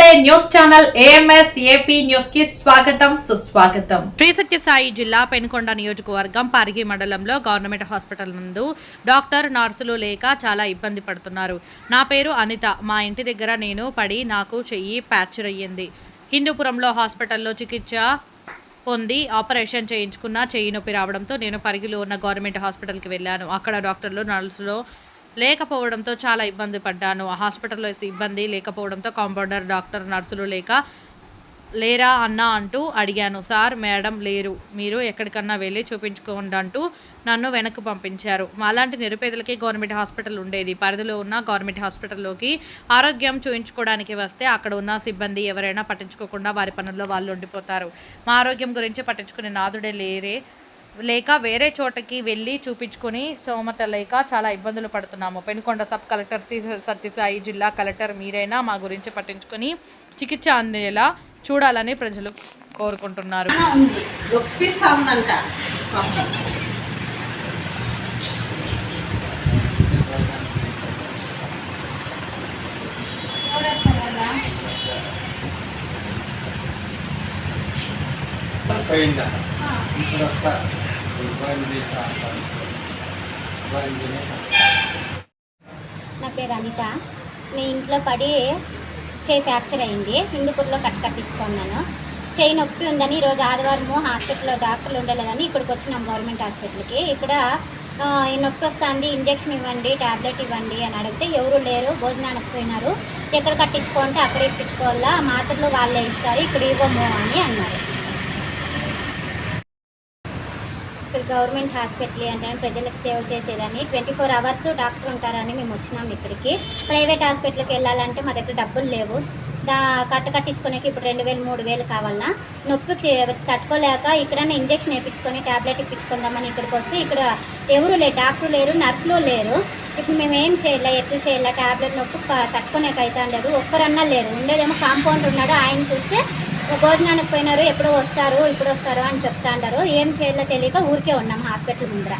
News channel AMS AP న్యూస్కి స్వాగతం సుస్వాగతం. శ్రీ సత్యసాయి జిల్లా పెనుకొండ నియోజకవర్గం పరిగి మండలంలో గవర్నమెంట్ హాస్పిటల్ నందు డాక్టర్ నర్సులు లేక చాలా ఇబ్బంది పడుతున్నారు. నా పేరు అనిత. మా ఇంటి దగ్గర నేను పడి నాకు చెయ్యి ఫ్రాక్చర్ అయ్యింది. హిందూపురంలో హాస్పిటల్లో చికిత్స పొంది ఆపరేషన్ చేయించుకున్న చెయ్యి నొప్పి రావడంతో నేను పరిగిలో ఉన్న గవర్నమెంట్ హాస్పిటల్కి వెళ్ళాను. అక్కడ డాక్టర్లు నర్సులు లేకపోవడంతో చాలా ఇబ్బంది పడ్డాను. హాస్పిటల్లో ఇబ్బంది లేకపోవడంతో కాంపౌండర్ డాక్టర్ నర్సులు లేక లేరా అన్నా అంటూ అడిగాను. సార్ మేడం లేరు. మీరు ఎక్కడికన్నా వెళ్ళి చూపించుకోండి అంటూ నన్ను వెనక్కి పంపించారు. మాలాంటి నిరుపేదలకి గవర్నమెంట్ హాస్పిటల్ ఉండేది. పరిధిలో ఉన్న గవర్నమెంట్ హాస్పిటల్లోకి ఆరోగ్యం చూయించుకోవడానికి వస్తే అక్కడ ఉన్న సిబ్బంది ఎవరైనా పట్టించుకోకుండా వారి పనుల్లో వాళ్ళు ఉండిపోతారు. మా ఆరోగ్యం గురించి పట్టించుకునే నాదుడే లేరే. లేక వేరే చోటకి వెళ్ళి చూపించుకొని సోమత లేక చాలా ఇబ్బందులు పడుతున్నాము. పెనుకొండ సబ్ కలెక్టర్ శ్రీ సత్యసాయి జిల్లా కలెక్టర్ మీరైనా మా గురించి పట్టించుకొని చికిత్స అందేలా చూడాలని ప్రజలు కోరుకుంటున్నారు. చాలా ఉంది. నొప్పిస్తా ఉందంట పాపం. సరిపోయిందా ఇప్పుడు వస్తా. ఇబ్బంది నా పేరు అనిత. నేను ఇంట్లో పడి చేయి ఫ్రాక్చర్ అయింది. హిందూపూర్లో కట్ కట్టించుకున్నాను చేయి నొప్పి ఉందని ఈరోజు ఆదివారము హాస్పిటల్లో డాక్టర్లు ఉండలేదని ఇక్కడికి వచ్చినాం గవర్నమెంట్ హాస్పిటల్కి. ఇక్కడ ఈ నొప్పి వస్తుంది ఇంజెక్షన్ ఇవ్వండి ట్యాబ్లెట్ ఇవ్వండి అని అడిగితే ఎవరు లేరు భోజనానికి పోయినారు. ఎక్కడ కట్టించుకోంటే అక్కడ ఇప్పించుకోవాలా మాత్రలు వాళ్ళే ఇస్తారు ఇక్కడ ఇవ్వము అని అన్నారు. ఇక్కడ గవర్నమెంట్ హాస్పిటల్ అంటే ప్రజలకు సేవ చేసేదని ట్వంటీ ఫోర్ అవర్స్ డాక్టర్ ఉంటారని మేము వచ్చినాం ఇక్కడికి. ప్రైవేట్ హాస్పిటల్కి వెళ్ళాలంటే మా దగ్గర డబ్బులు లేవు. దా కట్ట కట్టించుకునేకి ఇప్పుడు రెండు వేలు మూడు వేలు కావాలన్నా. నొప్పి తట్టుకోలేక ఇక్కడనే ఇంజెక్షన్ వేయించుకొని ట్యాబ్లెట్ ఇప్పించుకుందామని ఇక్కడికి వస్తే ఇక్కడ ఎవరు లేరు డాక్టర్ లేరు నర్సులు లేరు. ఇప్పుడు మేము ఏం చేయలే ఎట్లా చేయాలి ట్యాబ్లెట్ నొప్పి తట్టుకునేకైతే లేదు ఒక్కరన్నా లేరు. ఉండేదేమో కాంపౌండర్ ఉన్నాడు ఆయన చూస్తే భోజనానికి పోయినారు ఎప్పుడు వస్తారు ఇప్పుడు వస్తారు అని చెప్తా అంటారు ఏం చేయాలో తెలియక ఊరికే ఉన్నాం హాస్పిటల్ ముందర.